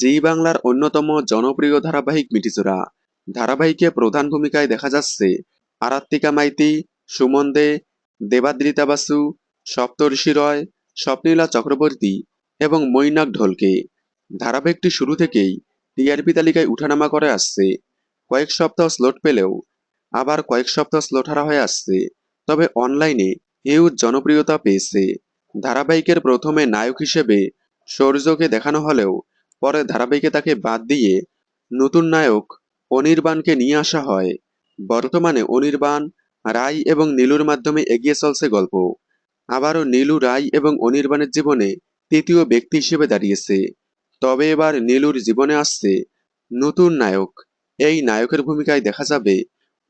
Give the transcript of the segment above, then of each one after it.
জি বাংলার অন্যতম জনপ্রিয় ধারাবাহিক মিটিচোরা। ধারাবাহিকে প্রধান ভূমিকায় দেখা যাচ্ছে আরাত্তিকা মাইতি, সুমন দে, দেবাদ্রিতা বাসু সপ্তর্ষি রয়, স্বপ্নীলা চক্রবর্তী এবং মৈনাক ঢোলকে। ধারাবাহিকটি শুরু থেকেই টিআরপি তালিকায় উঠানামা করে আসছে। কয়েক সপ্তাহ স্লট পেলেও আবার কয়েক সপ্তাহ স্লট হারা হয়ে আসছে, তবে অনলাইনে হিউজ জনপ্রিয়তা পেয়েছে। ধারাবাহিকের প্রথমে নায়ক হিসেবে সৌর্যকে দেখানো হলেও পরে ধারাবাহিকে তাকে বাদ দিয়ে নতুন নায়ক অনির্বাণকে নিয়ে আসা হয়। বর্তমানে অনির্বাণ রায় এবং নীলুর মাধ্যমে এগিয়ে চলছে গল্প। আবারও নীলু রায় এবং অনির্বাণের জীবনে তৃতীয় ব্যক্তি হিসেবে দাঁড়িয়েছে। তবে এবার নীলুর জীবনে আসছে নতুন নায়ক। এই নায়কের ভূমিকায় দেখা যাবে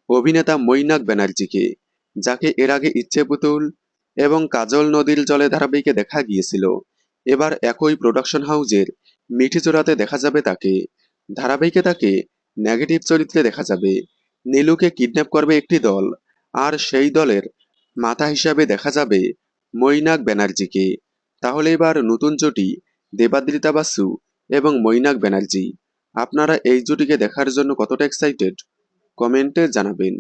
অভিনেতা মৈনাক ব্যানার্জিকে, যাকে এর আগে ইচ্ছে পুতুল এবং কাজল নদীর জলে ধারাবাহিকে দেখা গিয়েছিল। এবার একই প্রোডাকশন হাউজের মিঠিচোরাতে দেখা যাবে তাকে। ধারাবাহিকে তাকে নেগেটিভ চরিত্রে দেখা যাবে। নীলুকে কিডন্যাপ করবে একটি দল। আর সেই দলের মাথা হিসাবে দেখা যাবে মৈনাক ব্যানার্জিকে। তাহলে এবার নতুন জুটি দেবাদ্রিতা বাসু এবং মৈনাক ব্যানার্জি। আপনারা এই জুটিকে দেখার জন্য কতটা এক্সাইটেড কমেন্টে জানাবেন।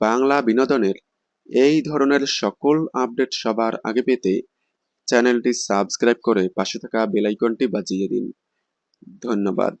বাংলা বিনোদনের এই ধরনের সকল আপডেট সবার আগে পেতে চ্যানেলটি সাবস্ক্রাইব করে পাশে থাকা বেলাইকনটি বাজিয়ে দিন। ধন্যবাদ।